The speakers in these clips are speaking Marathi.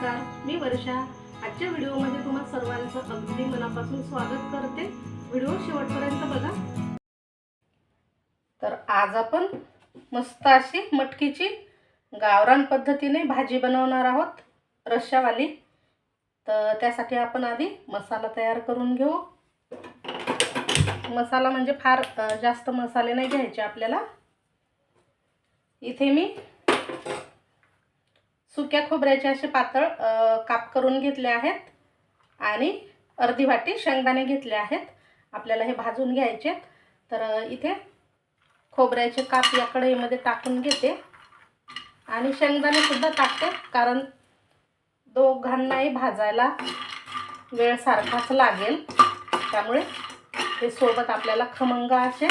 नमस्कार मी वर्षा. आजच्या व्हिडिओमध्ये तुम्हा सर्वांचं अगदी मनापासून स्वागत करते. व्हिडिओ शेवटपर्यंत बघा. तर आज आपण मस्त अशी मटकीची गावरान पद्धतीने भाजी बनवणार आहोत रश्शावाली तर त्यासाठी आपण आधी मसाला तयार करून घेऊ. मसाला म्हणजे फार जास्त मसाले नाही घ्यायचे आपल्याला. इथे मी सुक्या खोबऱ्याचे असे पातळ काप करून घेतले आहेत. आणि अर्धी वाटी शेंगदाणे घेतले आहेत. आपल्याला हे भाजून घ्यायचे तर इथे खोबऱ्याचे काप या कढईमध्ये टाकून घेते. आणि शेंगदाणेसुद्धा टाकते कारण दोघांनाही भाजायला वेळ सारखाच लागेल. त्यामुळे हे सोबत आपल्याला खमंग असे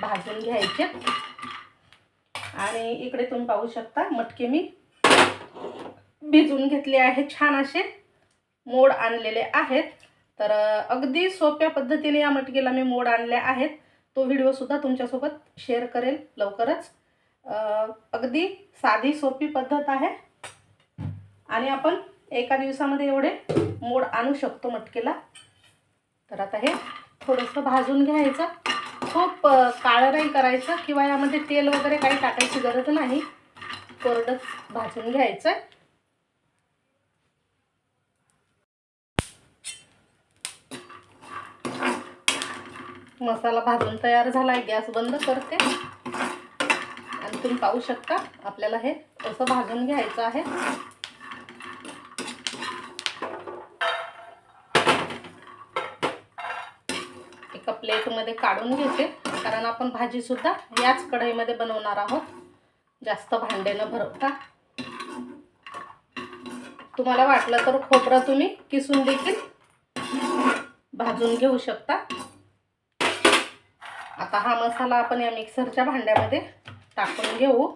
भाजून घ्यायचे. आणि इकडे तुम्ही पाहू शकता मटके मी भिजून घेतले आहे छान असे मोड आणलेले आहेत. तर अगदी सोप्या पद्धतीने या मटकीला मी मोड आणले आहेत. तो व्हिडिओसुद्धा तुमच्यासोबत शेअर करेल लवकरच. अगदी साधी सोपी पद्धत आहे. आणि आपण एका दिवसामध्ये एवढे मोड आणू शकतो मटकीला. तर आता हे थोडंसं भाजून घ्यायचं. खूप काळं नाही करायचं किंवा यामध्ये तेल वगैरे काही टाकायची गरज नाही. कोरडंच भाजून घ्यायचं मसाला भाजून तयार झाला आहे गॅस बंद करते. आणि तुम्ही पाहू शकता आपल्याला हे असं भाजून घ्यायचं आहे. एका प्लेटमध्ये काढून घेते कारण आपण भाजीसुद्धा याच कढईमध्ये बनवणार आहोत. जास्त भांडे न भरवता. तुम्हाला वाटलं तर खोबरं तुम्ही किसून देखील भाजून घेऊ शकता. आता हा मसाला आपण या मिक्सरच्या भांड्यामध्ये टाकून घेऊ.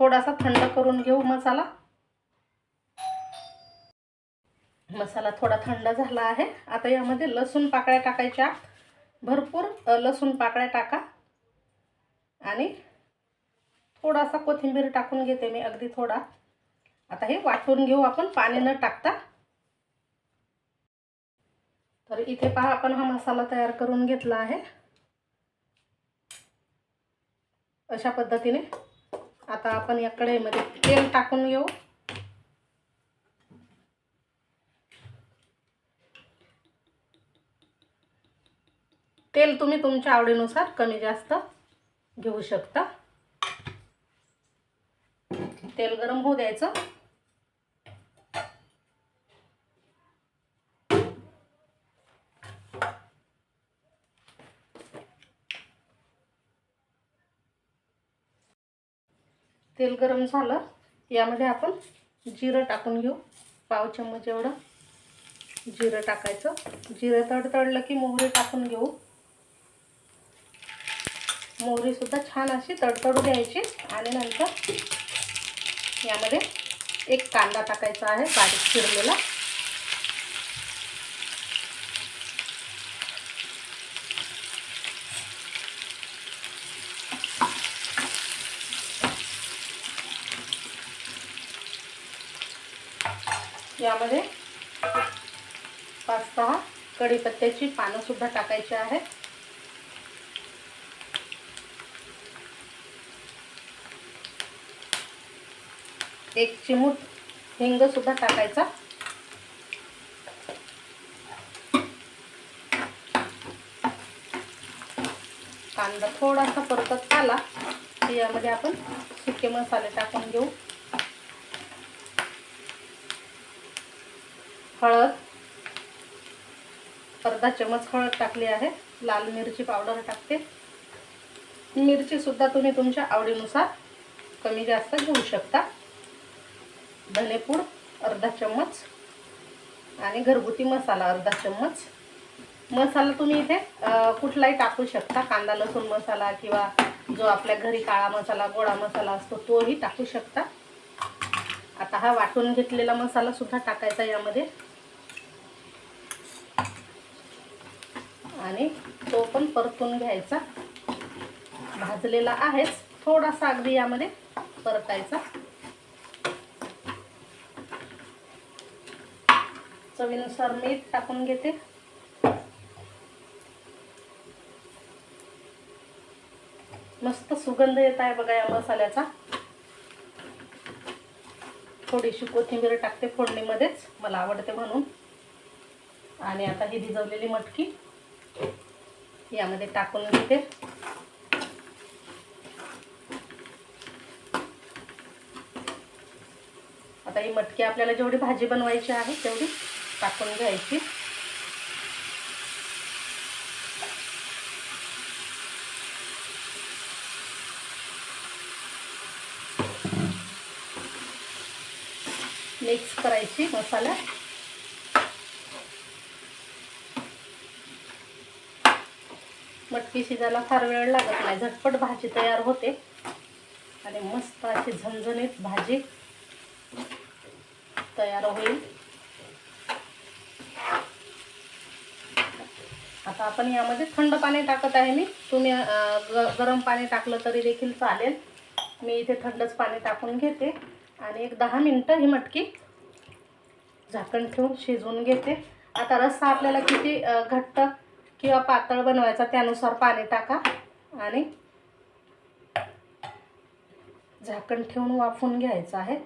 थोडासा थंड करून घेऊ मसाला. मसाला थोडा थंड झाला आहे. आता यामध्ये लसूण पाकळ्या टाकायच्या. भरपूर लसूण पाकळ्या टाका. आणि थोडासा कोथिंबीर टाकून घेते मी अगदी थोडा. आता हे वाटून घेऊ आपण पाणी न टाकता. तर इथे पहा आपण हा मसाला तयार करून घेतला आहे. अशा पद्धतीने आता आपण या कढईमध्ये तेल टाकून घेऊ. तेल तुम्ही तुमच्या आवडीनुसार कमी जास्त घेऊ शकता. तेल गरम होऊ द्यायचं. तेल गरम झालं. यामध्ये आपण जिरं टाकून घेऊ. पाव चम्मच एवढं जिरं टाकायचं. जिरं तडतडलं की मोहरी टाकून घेऊ. मोहरीसुद्धा छान अशी तडतडू द्यायची. आणि नंतर यामध्ये एक कांदा टाकायचा आहे बारीक चिरलेला. यामध्ये पाच सहा कढीपत्त्याची पानंसुद्धा टाकायची आहेत. एक चिमूट हिंग सुद्धा टाकायचा. कांदा थोडासा परतत आला की यामध्ये आपण सुके मसाले टाकून घेऊ. हळद. अर्धा चमच हळद टाकली आहे. लाल मिरची पावडर टाकते. मिरची सुद्धा तुम्ही तुमच्या आवडीनुसार कमी जास्त घेऊ शकता. धनेपूड अर्धा चम्मच. आणि घरगुती मसाला अर्धा चम्मच. मसाला तुम्ही इथे कुठलाही टाकू शकता. कांदा लसूण मसाला किंवा जो आपल्या घरी काळा मसाला गोडा मसाला असतो तोही टाकू शकता. आता हा वाटून घेतलेला मसाला सुद्धा टाकायचा यामध्ये. आणि तो पण परतून घ्यायचा. भाजलेला आहेच. थोडासा अगदी यामध्ये परतायचा. चवीनुसार मीठ टाकून घेते. मस्त सुगंध येत आहे बघा या मसाल्याचा. थोडीशी कोथिंबीर टाकते फोडणीमध्येच मला आवडते म्हणून. आणि आता ही भिजवलेली मटकी यामध्ये टाकून घेते. आता ही मटकी आपल्याला जेवढी भाजी बनवायची आहे तेवढी टाकून घ्यायची. मिक्स करायची मसाला. मटकी शिजायला फार वेळ लागत नाही. झटपट भाजी तयार होते. आणि मस्त अशी झणझणीत भाजी तयार होईल. आता आपण यामध्ये थंड पाणी टाकत आहे मी. तुम्ही ग गरम पाणी टाकलं तरी देखील चालेल. मी इथे थंडच पाणी टाकून घेते. आणि एक दहा मिनटं ही मटकी झाकण ठेवून शिजवून घेते. आता रस्सा आपल्याला किती घट्ट किंवा पातळ बनवायचा त्यानुसार पाणी टाका. आणि झाकण ठेवून वाफून घ्यायचं आहे.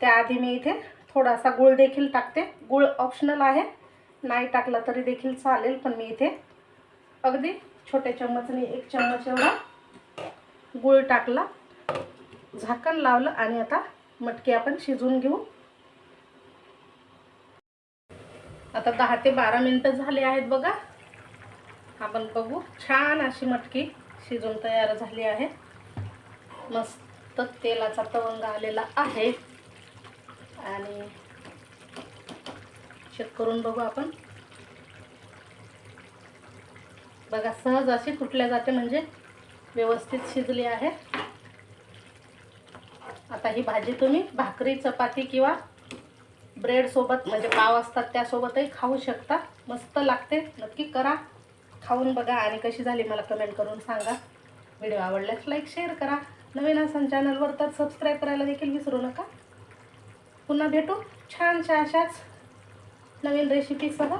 त्याआधी मी इथे थोडासा गूळ देखील टाकते. गूळ ऑप्शनल आहे. नाही टाकला तरी देखील चालेल पण मी इथे अगदी छोट्या चम्मचने एक चम्मच एवढा गूळ टाकला झाकण लावलं आणि आता मटकी आपण शिजवून घेऊ. आता दहा ते बारा मिनटं झाले आहेत बघा. आपण बघू. छान अशी मटकी शिजून तयार झाली आहे. मस्त तेलाचा तवंग आलेला आहे. आणि चेक करून बघू आपण. बघा सहज अशी कुठल्या जाते म्हणजे व्यवस्थित शिजली आहे. आता ही भाजी तुम्ही भाकरी चपाती किंवा ब्रेड सोबत म्हणजे पाव असतात त्यासोबतही खाऊ शकता. मस्त लागते नक्की करा. खाऊन बघा आणि कशी झाली मला कमेंट करून सांगा. व्हिडिओ आवडल्यास लाईक शेअर करा. नवीन असाल चॅनलवर तर सबस्क्राईब करायला देखील विसरू नका. पुन्हा भेटू छानशा अशाच नवीन रेसिपीसह